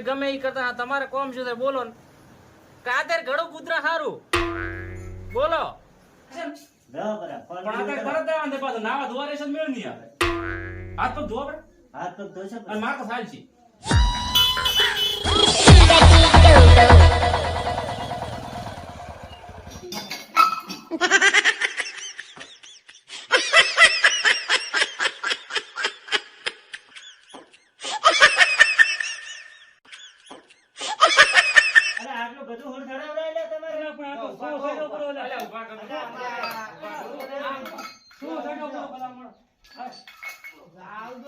ભાઈ ગમે એ કરતા હા, તમારે કોમ શું છે બોલો ને. કાતર ઘડો કૂતરા સારું બોલો. તો હાથ પગ ધોવા પડે. હાથ તો ધોશે અને માર તો સારી છે.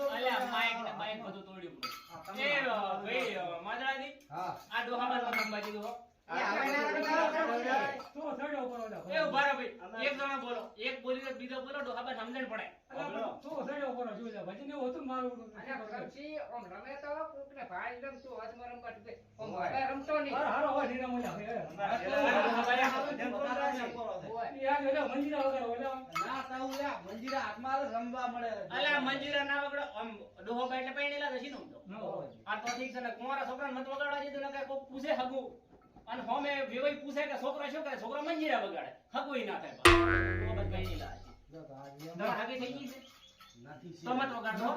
અલ્યા, માઈક ને બાઈક બધું તોડ્યું પડે. એ, ભાઈ, આ સંભાજી દો. એક જણા બોલો. એક બોલી બીજો બોલો, ડોહાબા સમજણ પડે. અલ્યા, મંજીરા ના વગડો. આમ, ડોહાબા એટલે પરણેલા જ હશે ને આમ તો. આ તો ઠીક છે ને કુંવારા છોકરાને મત વગાડવા દીધું ને કે કોક પૂછે હગુ. અને હોમે વેવાઈ પૂછે કે છોકરા શું કરે? છોકરા મંજીરા વગાડે. હગું ના થાય પાછું. ડોહાબા પરણેલા હગી થઈ ગઈ છે? તો મત વગાડજો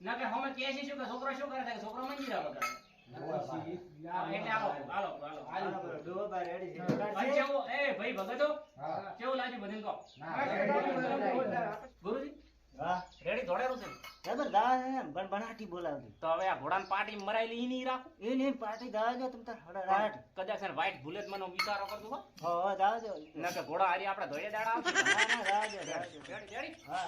ના કે હોમે કે છે શું કે છોકરા શું કરે? છોકરા છોકરો મંજીરા વગાડે. હા, એટલે હાલો હાલો હાલો બરાબર, બાર રેડી છે. ભાઈ કેવું? એ ભાઈ ભગતો? કેવું લાગ્યું બધાને કહો. ગુરુજી? વાહ, રેડી દોડેલું છે ને? જબરદસ્ત હે, બણબણાટી બોલાવતી. તો હવે આ ઘોડાની પાટી મરાયેલી ઈ નહીં રાખો? એ નહીં, પાર્ટી દાવા તમ તાર. કદાચ white bullet મને વિચારો કરતો હો. હો, હો, દાવા દો. ના કે ઘોડા હારી આપણે ધોળે દાડા ના. રેડી રેડી હા,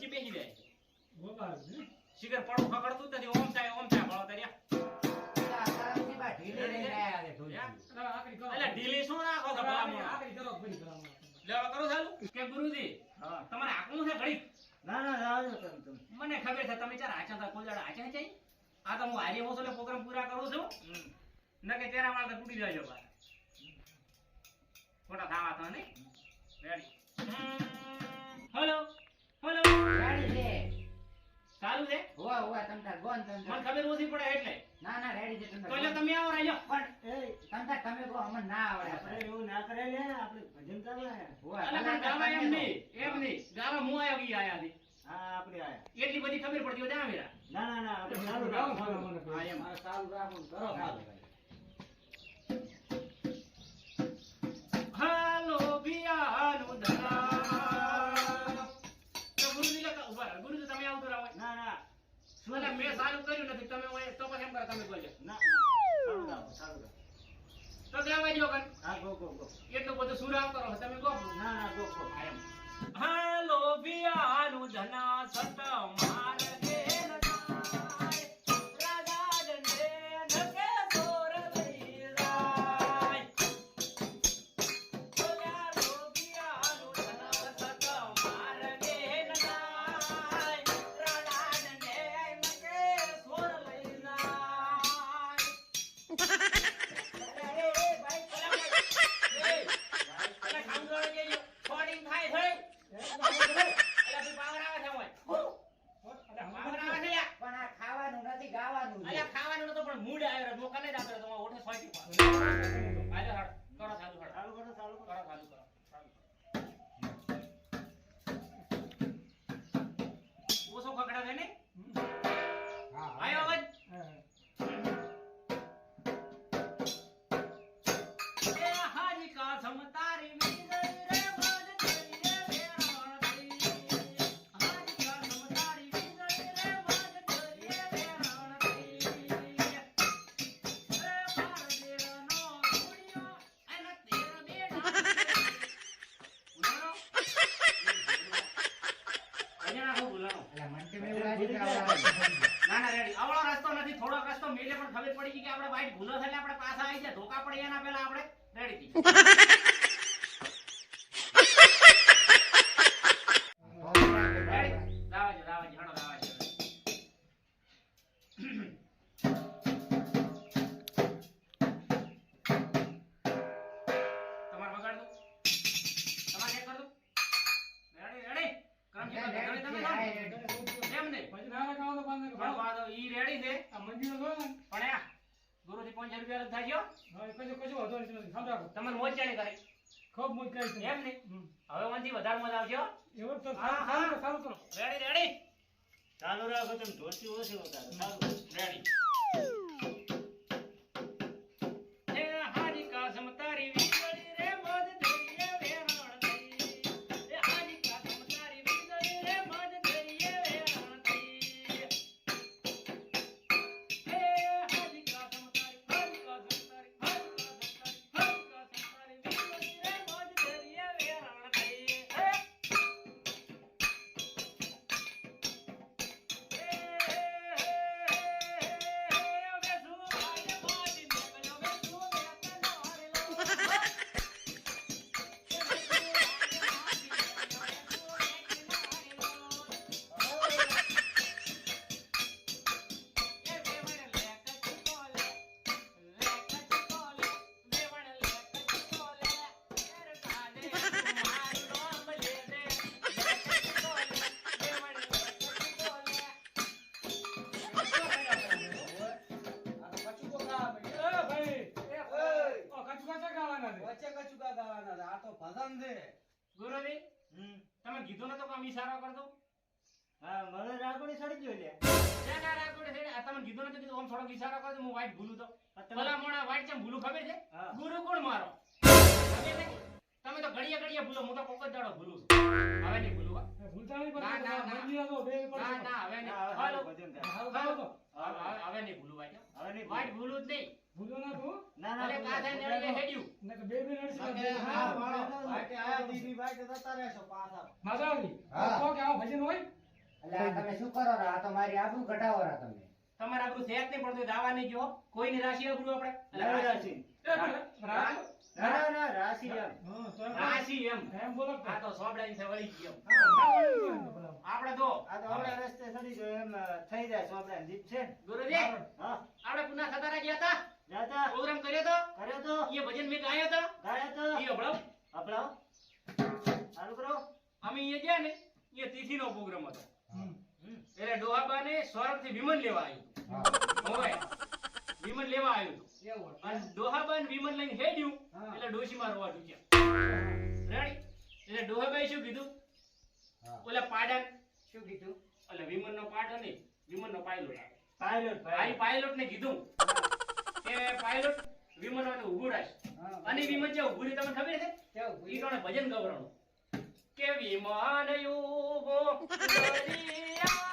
તો બેસી જાય. શિખર પડું ખકડતું નથી. ઓમ થાય ઓમ થાય. પડો તર્યા ઢીલી શું રાખો છો. લેવા કરું ચાલુ. કે ગુરુજી તમારે આકલું છે ઘડીક? ના, ના, દાવા દો તમ તમ. મને ખબર છે તમે ચાર આચા હતા કોઈ દાડા આચા છે? આ તો હું હારી પ્રોગ્રામ પૂરા કરું છું. ન કે તેરા માળ તો તૂટી જાય પાછા. ખોટા થાવા તો નહીં. Ready hello. હેલો ચાલુ છે? મને ખબર ઓછી પડે એટલે. તો એટલે તમે આવો રાજો. એ, આપણે એવું ના કરાય લે, આપણે ભજન કરવા હે. અલા ગાવા એમ નહીં એમ નહીં. ગાવા હું આયો ઈ આયા હતી હા, આપણે આયા. એટલી બધી ખબર પડતી હોય મેરા ના, ના, ના, આપણે ચાલુ રાખો. હા એમ. હાલો બિયાનું રહો. ગુરુજી તમે આવતો રહો ના, ના, મને મેં સારું કર્યું નથી તમે હોય તો પછી એમ કરો તમે બોલજો ના, સારું રાખો, સારું રાખો. તો ગાવા જો કન હા, ગો, ગો, ગો. એટલું બધું સુરાવ કરો તમે ગો ના, ના, ગો, ગો. હાલો બિયાનું ધના સત પડી ગઈ કે આપણે બાઈટ ભૂલો થયેલા આપણે પાછા આવી જાય ધોકા પડી એના પહેલા આપણે રેડી વાંધો નથી, તમે ખાવ તમને મોજાણી કરે? ખૂબ મોજ કરી. એમ ને? હવે વનથી વધારે મજા આવશે હો. એવું તો હા, હા. સારું તો. રેડી રેડી ચાલુ રાખો તમે ધોતી ઓછી વધારે સારું રેડી ગાવાના છે. ગુરુજી તમે કીધું નતું કે ઈશારો કરતો હા મને રાગોડી સડી ગયો લે ના ના રાખોડે છે આ તમે કીધું નતું કીધું આમ થોડોક ઈશારો કરજો હું વાઈટ ભૂલું તો. ભલા મોણા વાઈટ ચમ ભૂલું ખબર છે? ગુરુ કોણ મારો? તમે તો ઘડીએ ઘડીએ ભૂલો હું તો કોક જ દાડો ભૂલું છું. હવે નહીં ભૂલું ભૂલતા ના, ના, ના. હવે નહીં. હાલો. નહીં ભૂલું ભાઈ. હવે નહીં વાઈટ ભૂલું. જ નહીં. ભૂલો ના તું. ના ના ભલે. કા થાય ને એણે હેડ્યું. ભજન હોય? તમે શું કરો રા? આ આબરૂ કઢાવો રા તમે. તમારે આપણું સેજ નહીં પડતું દાવા નહીં જો કોઈની રાશિ આપણું? આપણે રાશિ. રાશિ. એ પણ રા- ના, ના, રાશિ એમ. હા, તો એમ- રાશિ એમ. એમ બોલો આ તો સોબડાની છે વળી ગયો. હા, ના વળી ગયો ને તો બરાબર. આપણે તો. આ તો આવડા રસ્તે સડી ગયો એમ થઈ જાય જીભ છે. ગુરુજી હા. આપણે પુના સતારા ગયા હતા? જાતા પ્રોગ્રામ કર્યો તો? કર્યો તો. એ ભજન મેં ગાયા તો ગાયા તો. એ હભળાવ. અપડાવો ચાલુ કરો. અમે એ ગયા ને એ તિથિનો પ્રોગ્રામ હતો. એટલે ડોહાબા ને ડોહાબાને સ્વર્ગથી વિમન લેવા આવ્યું હવે. વિમન લેવા આવ્યું અને ડોહાબા ને વિમન લઈને હેડ્યું. એટલે ડોશી માં રોવા ઢૂક્યા. રેડી? એટલે ડોહાબાએ શું કીધું. ઓલા પાડા શું કીધું? એટલે વિમન નો પાડો નહીં વિમન નો પાયલોટ પાયલોટ આ પાયલોટ ને કીધું. કે પાયલોટ વિમન માટે ઊભું રાખ. અને વિમાન જે ઊભું રહી તમને ખબર છે? ઈ કોણે ભજન ગવરાણું? કે વિમાન ઊભો દરિયા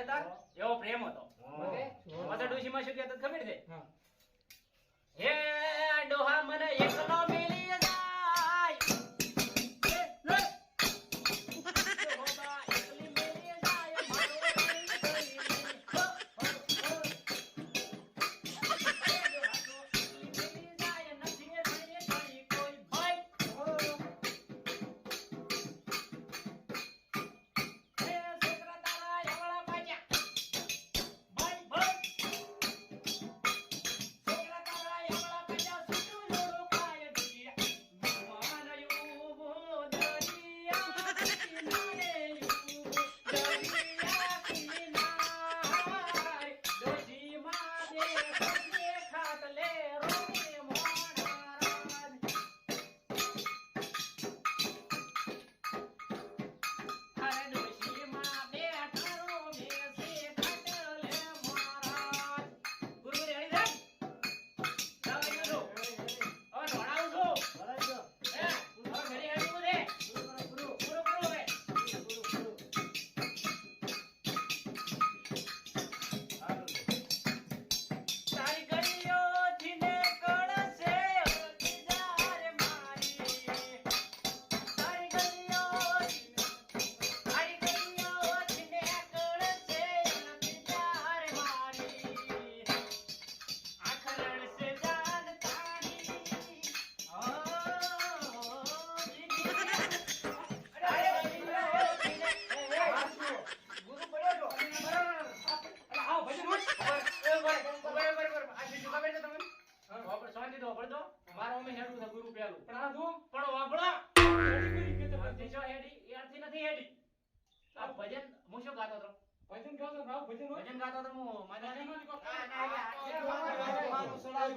છે. તાર એવો પ્રેમ હતો માતા ડોશી માં શું કહેતા ખબર છે હા. હે ડોહા મને એકલો મિલી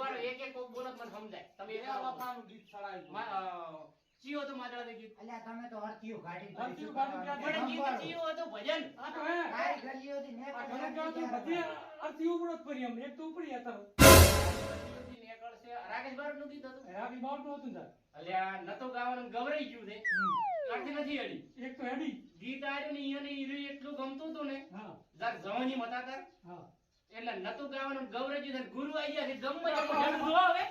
રહો. એક એક કોક બોલત મને સમજાય. તમે એક વફાનું ગીત ચડાવ્યું. ચિયો તો માદળા દે ગીત. અલ્યા તમે તો હરતીઓ ગાડી હરતીઓ ગાડી પણ ગીત ચિયો હતું ભજન. આ તો હે. કાઈ ગલીઓ થી ને આ ભજન ગાઓ તો બધી હરતીઓ ઉપડો જ પડી એમ. એક તો ઉપડી હતા. રાકેશ બારોટનું ગીત હતું. અલ્યા નતો ગાવાનું ગવરાઈ ગયું છે. નથી હેડી. એક તો હેડી. ગીત આર્યું ને એટલું ગમતું હતું ને હા, જાર જવાની મતા કર હા. એટલે નતું ગાવાનું ગૌરજી ગયું ને ગુરુ આવી ગયા ગમે જો હવે.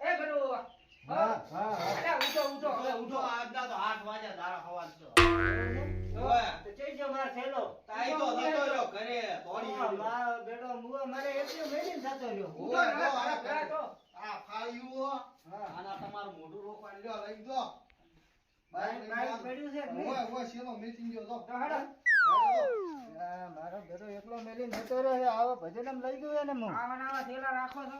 એ વાજા આ હવા તો. જઈ જો મારા થેલો તાઈ તો મારે એટલું મેલી થતો આના તમારું મોઢું રોકવાની લ્યો લઈ દો બાઈક બાઈક પડ્યું ગયો તો મારો બેડો એકલો મેલી નતો રહ્યો આવો ભજન એમ લઈ ગયો એને હું. આવા આવા થેલા રાખો છો.